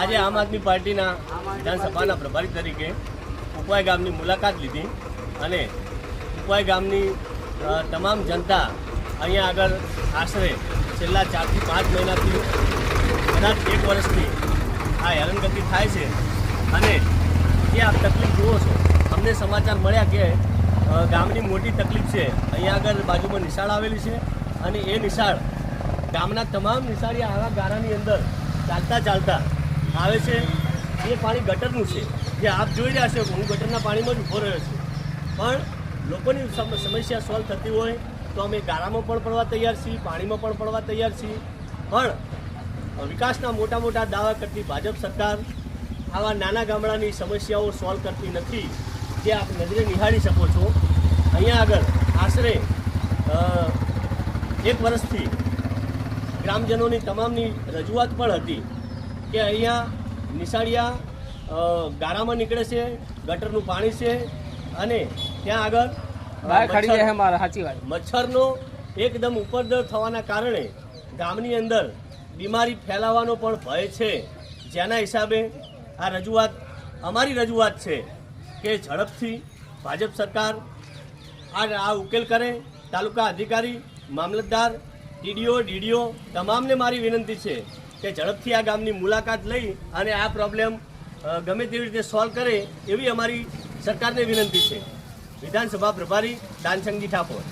આજે આમ આદમી પાર્ટીના વિધાનસભાના પ્રભારી તરીકે ઉપવાઈ ગામની મુલાકાત લીધી અને ઉપવાઈ ગામની તમામ જનતા અહીંયા આગળ આશરે છેલ્લા ચારથી પાંચ મહિનાથી કદાચ એક વર્ષથી આ હેરાનગતિ થાય છે. અને જે આપ તકલીફ જુઓ છો, અમને સમાચાર મળ્યા કે ગામની મોટી તકલીફ છે. અહીંયા આગળ બાજુમાં નિશાળ આવેલી છે અને એ નિશાળ ગામના તમામ નિશાળી આવા ગારાની અંદર ચાલતા ચાલતા આવે છે, એ પાણી ગટરનું છે. જે આપ જોઈ રહ્યા છો હું ગટરના પાણીમાં જ ઊભો રહ્યો છું. પણ લોકોની સમ- સમસ્યા સોલ્વ થતી હોય તો અમે ગારામાં પણ પડવા તૈયાર છીએ, પાણીમાં પણ પડવા તૈયાર છીએ. પણ વિકાસના મોટા મોટા દાવા કરતી ભાજપ સરકાર આવા નાના ગામડાની સમસ્યાઓ સોલ્વ કરતી નથી જે આપ નજરે નિહાળી શકો છો. અહીંયા આગળ આશરે એક વર્ષથી ગ્રામજનોની તમામની રજૂઆત પણ હતી. કે અહીંયા નિશાળિયા ગારામાં નીકળે છે ગટરનું પાણી છે અને ત્યાં આગળ બહાર ખડી જાય મારા સાચી વાત. મચ્છરનો એકદમ ઉપદ્રવ થવાના કારણે ગામની અંદર બીમારી ફેલાવાનો પણ ભય છે. જેના હિસાબે આ રજૂઆત અમારી રજૂઆત છે કે ઝડપથી ભાજપ સરકાર આ આ ઉકેલ કરે. તાલુકા અધિકારી મામલતદાર ટીડીઓ ડીડીઓ તમામને મારી વિનંતી છે કે ઝડપથી આ ગામની મુલાકાત લઈ અને આ પ્રોબ્લેમ ગમે તેવી રીતે સોલ્વ કરે એવી અમારી સરકારને વિનંતી છે. વિધાનસભા પ્રભારી દાનસંગજી ઠાકોર.